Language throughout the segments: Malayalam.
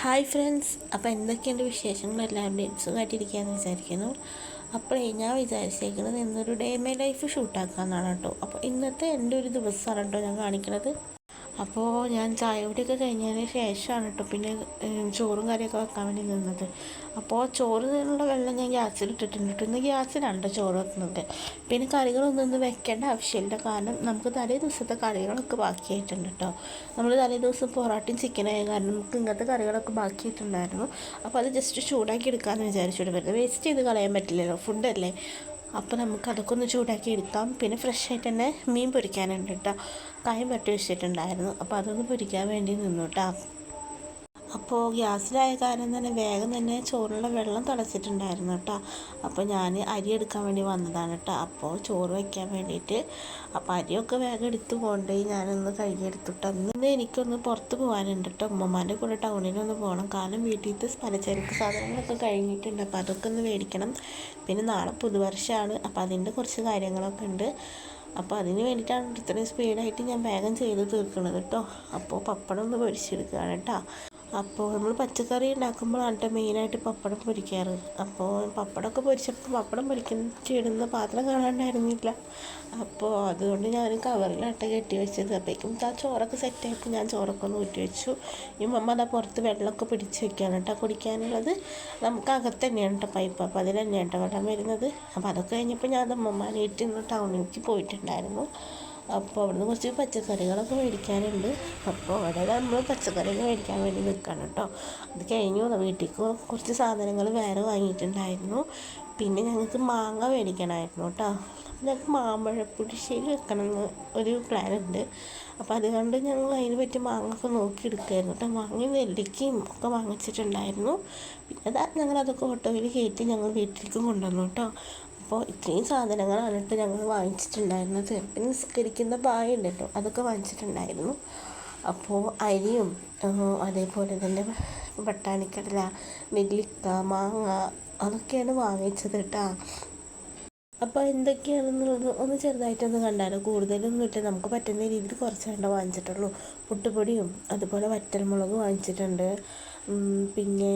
ഹായ് ഫ്രണ്ട്സ് അപ്പോൾ എന്തൊക്കെയുണ്ട് വിശേഷങ്ങൾ? എല്ലാവരുടെയും സുഖമായിട്ടിരിക്കുകയെന്ന് വിചാരിക്കുന്നു. അപ്പോഴേ ഞാൻ വിചാരിച്ചേക്കുന്നത് ഇന്നൊരു ഡേ മൈ ലൈഫ് ഷൂട്ടാക്കാമെന്നാണ് കേട്ടോ. അപ്പോൾ ഇന്നത്തെ എന്റെ ഒരു ദിവസമാണ് കേട്ടോ ഞാൻ കാണിക്കുന്നത്. അപ്പോൾ ഞാൻ ചായ കുടിയൊക്കെ കഴിഞ്ഞതിന് ശേഷമാണ് കേട്ടോ പിന്നെ ചോറും കറിയൊക്കെ വെക്കാൻ വേണ്ടി നിന്നത്. അപ്പോൾ ചോറിനുള്ള വെള്ളം ഞാൻ ഗ്യാസിൽ ഇട്ടിട്ടുണ്ട് കേട്ടോ ഇന്ന് ഗ്യാസിലാണ് ചോറ് വെക്കുന്നത്. പിന്നെ കറികളൊന്നും ഒന്നും വെക്കേണ്ട ആവശ്യമില്ല. കാരണം നമുക്ക് തലേ ദിവസത്തെ കറികളൊക്കെ ബാക്കിയായിട്ടുണ്ട് കേട്ടോ നമ്മൾ തലേ ദിവസം പൊറോട്ടയും ചിക്കനായ കാരണം നമുക്ക് ഇങ്ങനത്തെ കറികളൊക്കെ ബാക്കിയായിട്ടുണ്ടായിരുന്നു അപ്പോൾ അത് ജസ്റ്റ് ചൂടാക്കി എടുക്കാമെന്ന് വിചാരിച്ചിട്ട് വരുന്നത് വേസ്റ്റ് ചെയ്ത് കളയാൻ പറ്റില്ലല്ലോ. ഫുഡല്ലേ അപ്പോൾ നമുക്ക് അതൊക്കെ ഒന്ന് ചൂടാക്കി എടുക്കാം. പിന്നെ ഫ്രഷ് ആയിട്ട് തന്നെ മീൻ പൊരിക്കാനുണ്ട് കേട്ടോ. കായം വെട്ടി വെച്ചിട്ടുണ്ടായിരുന്നു. അപ്പോൾ അതൊന്ന് പൊരിക്കാൻ വേണ്ടി നിന്നു കേട്ടോ. അപ്പോൾ ഗ്യാസിലായ കാരണം തന്നെ വേഗം തന്നെ ചോറിനുള്ള വെള്ളം തിളച്ചിട്ടുണ്ടായിരുന്നു കേട്ടോ. അപ്പോൾ ഞാൻ അരി എടുക്കാൻ വേണ്ടി വന്നതാണ് കേട്ടോ. അപ്പോൾ ചോറ് വയ്ക്കാൻ വേണ്ടിയിട്ട് അപ്പോൾ അരിയൊക്കെ വേഗം എടുത്തു കൊണ്ടുപോയി ഞാനൊന്ന് കഴുകിയെടുത്തിട്ട് അന്ന് എനിക്കൊന്ന് പുറത്ത് പോകാനുണ്ട് കേട്ടോ. ഉമ്മമാന്റെ കൂടെ ടൗണിലൊന്ന് പോകണം. കാരണം വീട്ടിലത്തെ പലചരക്ക് സാധനങ്ങളൊക്കെ കഴിഞ്ഞിട്ടുണ്ട്. അപ്പോൾ അതൊക്കെ ഒന്ന് മേടിക്കണം. പിന്നെ നാളെ പുതുവർഷമാണ്. അപ്പോൾ അതിന്റെ കുറച്ച് കാര്യങ്ങളൊക്കെ ഉണ്ട്. അപ്പോൾ അതിന് വേണ്ടിയിട്ടാണ് ഇത്രയും സ്പീഡായിട്ട് ഞാൻ വേഗം ചെയ്ത് തീർക്കുന്നത് കേട്ടോ. അപ്പോൾ പപ്പടം ഒന്ന് പൊരിച്ചെടുക്കുകയാണ് കേട്ടോ. അപ്പോൾ നമ്മൾ പച്ചക്കറി ഉണ്ടാക്കുമ്പോഴാണ് കേട്ടോ മെയിനായിട്ട് പപ്പടം പൊരിക്കാറ്. അപ്പോൾ പപ്പടമൊക്കെ പൊരിച്ചപ്പോൾ പപ്പടം പൊരിക്കുന്ന പാത്രം കാണാണ്ടായിരുന്നില്ല. അപ്പോൾ അതുകൊണ്ട് ഞാൻ കവറിലാട്ട കെട്ടി വെച്ചത്. അപ്പോഴേക്കും ആ ചോറൊക്കെ സെറ്റായപ്പോൾ ഞാൻ ചോറൊക്കെ ഒന്ന് ഊറ്റി വെച്ചു. ഈ മമ്മ അതാ പുറത്ത് വെള്ളമൊക്കെ പിടിച്ച് വെക്കുകയാണ് കേട്ടോ കുടിക്കാനുള്ളത്. നമുക്ക് അകത്ത് തന്നെയാണ് കേട്ടോ പൈപ്പ്. അപ്പോൾ അതിൽ തന്നെയാണ് കേട്ടോ വെള്ളം വരുന്നത്. അപ്പോൾ അതൊക്കെ കഴിഞ്ഞപ്പോൾ ഞാൻ ഇന്ന് ടൗണിലേക്ക് പോയിട്ടുണ്ടായിരുന്നു. അപ്പോൾ അവിടുന്ന് കുറച്ച് പച്ചക്കറികളൊക്കെ മേടിക്കാനുണ്ട്. അപ്പോൾ അവിടെ നമ്മൾ പച്ചക്കറികൾ മേടിക്കാൻ വേണ്ടി നിൽക്കണം കേട്ടോ. അത് കഴിഞ്ഞു. വീട്ടിലേക്ക് കുറച്ച് സാധനങ്ങൾ വേറെ വാങ്ങിയിട്ടുണ്ടായിരുന്നു. പിന്നെ ഞങ്ങൾക്ക് മാങ്ങ മേടിക്കണമായിരുന്നു കേട്ടോ. ഞങ്ങൾക്ക് മാമ്പഴപ്പുളിശ്ശേരി വെക്കണമെന്ന് ഒരു പ്ലാൻ ഉണ്ട് അപ്പോൾ അതുകൊണ്ട് ഞങ്ങൾ അതിന് പറ്റിയ മാങ്ങ ഒക്കെ നോക്കി എടുക്കുമായിരുന്നു കേട്ടോ. മാങ്ങയും നെല്ലിക്കയും ഒക്കെ വാങ്ങിച്ചിട്ടുണ്ടായിരുന്നു. പിന്നെ അതാ ഞങ്ങളതൊക്കെ ഓട്ടോയിൽ കയറ്റി ഞങ്ങൾ വീട്ടിലേക്ക് കൊണ്ടുവന്നു കേട്ടോ. അപ്പോൾ ഇത്രയും സാധനങ്ങളാണ് കേട്ടോ ഞങ്ങൾ വാങ്ങിച്ചിട്ടുണ്ടായിരുന്നത്. പിന്നെ നിസ്കരിക്കുന്ന പായ ഉണ്ട് കേട്ടോ അതൊക്കെ വാങ്ങിച്ചിട്ടുണ്ടായിരുന്നു. അപ്പോൾ അരിയും അതേപോലെ തന്നെ ബട്ടാണിക്കടല നെല്ലിക്ക മാങ്ങ അതൊക്കെയാണ് വാങ്ങിച്ചത് കേട്ടോ. അപ്പോൾ എന്തൊക്കെയാണെന്നുള്ളത് ഒന്ന് ചെറുതായിട്ടൊന്ന് കണ്ടാലോ? കൂടുതലൊന്നും ഇല്ല. നമുക്ക് പറ്റുന്ന രീതിയിൽ കുറച്ചാണ്ട് വാങ്ങിച്ചിട്ടുള്ളൂ. പുട്ടുപൊടിയും അതുപോലെ വറ്റൽമുളക് വാങ്ങിച്ചിട്ടുണ്ട്. പിന്നെ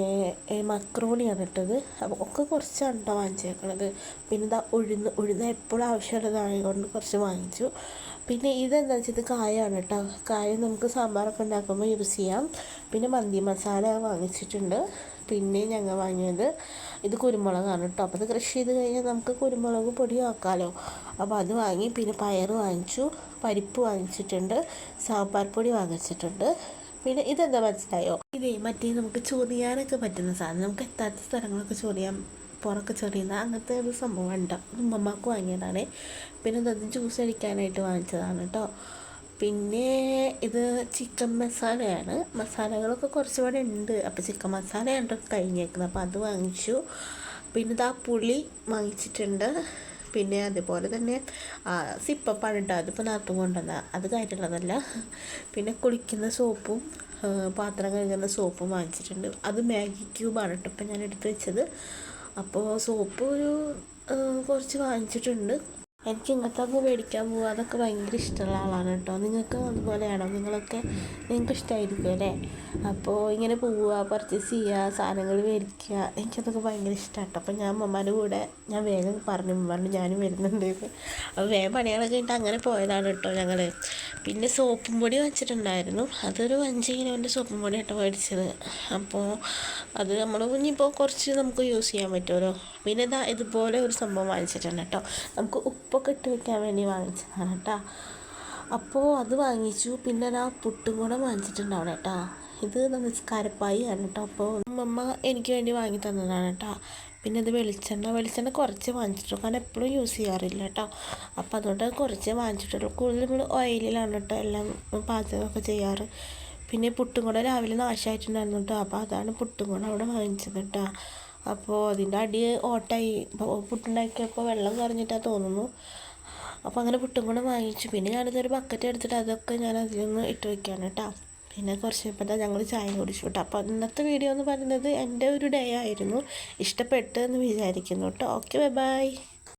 മക്രോണിയാണ് ഇട്ടത് അപ്പോൾ ഒക്കെ കുറച്ചാണ് കേട്ടോ വാങ്ങിച്ചേക്കണത്. പിന്നെ ഇതാ ഉഴുന്ന് ഉഴുന്ന് എപ്പോഴും ആവശ്യമുള്ളതായതുകൊണ്ട് കുറച്ച് വാങ്ങിച്ചു. പിന്നെ ഇതെന്താ വെച്ചാൽ ഇത് കായാണ് കേട്ടോ കായ നമുക്ക് സാമ്പാറൊക്കെ ഉണ്ടാക്കുമ്പോൾ യൂസ് ചെയ്യാം. പിന്നെ മന്തി മസാല വാങ്ങിച്ചിട്ടുണ്ട്. പിന്നെ ഞങ്ങൾ വാങ്ങിയത് ഇത് കുരുമുളകാണ് കേട്ടോ അപ്പോൾ ഇത് കൃഷി ചെയ്ത് കഴിഞ്ഞാൽ നമുക്ക് കുരുമുളക് പൊടി ആക്കാമല്ലോ അപ്പോൾ അത് വാങ്ങി പിന്നെ പയർ വാങ്ങിച്ചു. പരിപ്പ് വാങ്ങിച്ചിട്ടുണ്ട്. സാമ്പാർ പൊടി വാങ്ങിച്ചിട്ടുണ്ട്. പിന്നെ ഇതെന്താ മനസ്സിലായോ? ഇതേ മറ്റേ നമുക്ക് ചൊറിയാനൊക്കെ പറ്റുന്ന സാധനം. നമുക്ക് എത്താത്ത സ്ഥലങ്ങളൊക്കെ ചൊറിയാൻ പുറമൊക്കെ ചൊറിയുന്ന അങ്ങനത്തെ ഒരു സംഭവം ഉണ്ട് ഉമ്മമ്മക്ക് വാങ്ങിയതാണ്. പിന്നെ അത് ജ്യൂസ് അടിക്കാനായിട്ട് വാങ്ങിച്ചതാണ് കേട്ടോ പിന്നെ ഇത് ചിക്കൻ മസാലയാണ് മസാലകളൊക്കെ കുറച്ചുകൂടെ ഉണ്ട്. അപ്പോൾ ചിക്കൻ മസാലയാണ് കഴിഞ്ഞേക്കുന്നത്. അപ്പോൾ അത് വാങ്ങിച്ചു. പിന്നെ ഇതാ പുളി വാങ്ങിച്ചിട്ടുണ്ട്. പിന്നെ അതുപോലെ തന്നെ സിപ്പപ്പാണ് കേട്ടോ അതിപ്പോൾ നാത്തും കൊണ്ടുവന്ന. അത് കാര്യമുള്ളതല്ല. പിന്നെ കുളിക്കുന്ന സോപ്പും പാത്രം കഴുകുന്ന സോപ്പും വാങ്ങിച്ചിട്ടുണ്ട്. അത് മാഗി ക്യൂബാണ് കേട്ടോ ഇപ്പം ഞാൻ എടുത്ത് വെച്ചത്. അപ്പോൾ സോപ്പ് ഒരു കുറച്ച് വാങ്ങിച്ചിട്ടുണ്ട്. എനിക്ക് ഇങ്ങനത്തെ ഇങ്ങനത്തൊക്കെ മേടിക്കാൻ പോകുക അതൊക്കെ ഭയങ്കര ഇഷ്ടമുള്ള ആളാണ് കേട്ടോ. നിങ്ങൾക്ക് അതുപോലെയാണോ? നിങ്ങളൊക്കെ നിങ്ങൾക്ക് ഇഷ്ടമായിരിക്കും അല്ലേ? അപ്പോൾ ഇങ്ങനെ പോവുക പർച്ചേസ് ചെയ്യുക സാധനങ്ങൾ മേടിക്കുക എനിക്കതൊക്കെ ഭയങ്കര ഇഷ്ടമാണ് കേട്ടോ. അപ്പോൾ ഞാൻ അമ്മമാരുടെ കൂടെ ഞാൻ വേഗം പറഞ്ഞു അമ്മമാരുടെ ഞാനും വരുന്നുണ്ട്. അപ്പോൾ വേഗം പണികളൊക്കെ കഴിഞ്ഞിട്ട് അങ്ങനെ പോയതാണ് കേട്ടോ ഞങ്ങൾ പിന്നെ സോപ്പും പൊടി വെച്ചിട്ടുണ്ടായിരുന്നു. അതൊരു അഞ്ച് കിലോന്റെ സോപ്പും പൊടി കേട്ടോ മേടിച്ചത്. അപ്പോൾ അത് നമ്മൾ ഇനിയിപ്പോൾ കുറച്ച് നമുക്ക് യൂസ് ചെയ്യാൻ പറ്റുമല്ലോ. പിന്നെ ഇതാ ഇതുപോലെ ഒരു സംഭവം വാങ്ങിച്ചിട്ടുണ്ട് കേട്ടോ. നമുക്ക് ഉപ്പൊക്കെ ഇട്ട് വെക്കാൻ വേണ്ടി വാങ്ങിച്ചതാണ് കേട്ടോ അപ്പോൾ അത് വാങ്ങിച്ചു. പിന്നെ ആ പുട്ടും കൂടെ വാങ്ങിച്ചിട്ടുണ്ടാവണം കേട്ടോ ഇത് നമസ്കാരപ്പായി ആണ് കേട്ടോ അപ്പോൾ അമ്മമ്മ എനിക്ക് വേണ്ടി വാങ്ങി തന്നതാണ് കേട്ടോ പിന്നെ ഇത് വെളിച്ചെണ്ണ. വെളിച്ചെണ്ണ കുറച്ച് വാങ്ങിച്ചിട്ടുള്ളൂ. കാരണം എപ്പോഴും യൂസ് ചെയ്യാറില്ല കേട്ടോ അപ്പോൾ അതുകൊണ്ട് കുറച്ച് വാങ്ങിച്ചിട്ടുള്ളൂ. കൂടുതൽ നമ്മൾ ഓയിലിലാണ് കേട്ടോ എല്ലാം പാചകമൊക്കെ ചെയ്യാറ്. പിന്നെ പുട്ടും കൂടെ രാവിലെ നാശമായിട്ടുണ്ടായിരുന്നു കേട്ടോ അപ്പോൾ അതാണ് പുട്ടും കൂടെ അവിടെ വാങ്ങിച്ചത് കേട്ടോ അപ്പോൾ അതിന്റെ അടി ഓട്ടായി. പുട്ടുണ്ടാക്കിയപ്പോൾ വെള്ളം കുറഞ്ഞിട്ടാണ് തോന്നുന്നു. അപ്പോൾ അങ്ങനെ പുട്ടും കൂടെ വാങ്ങിച്ചു. പിന്നെ ഞാനിതൊരു ബക്കറ്റ് എടുത്തിട്ട് അതൊക്കെ ഞാൻ അതിലൊന്ന് ഇട്ട് വയ്ക്കാണ് കേട്ടോ പിന്നെ കുറച്ച് കഴിഞ്ഞപ്പോൾ ഞങ്ങൾ ചായ കുടിച്ചു കേട്ടോ അപ്പോൾ ഇന്നത്തെ വീഡിയോ എന്ന് പറയുന്നത് എന്റെ ഒരു ഡേ ആയിരുന്നു. ഇഷ്ടപ്പെട്ടു എന്ന് വിചാരിക്കുന്നു കേട്ടോ ഓക്കെ ബൈ ബൈ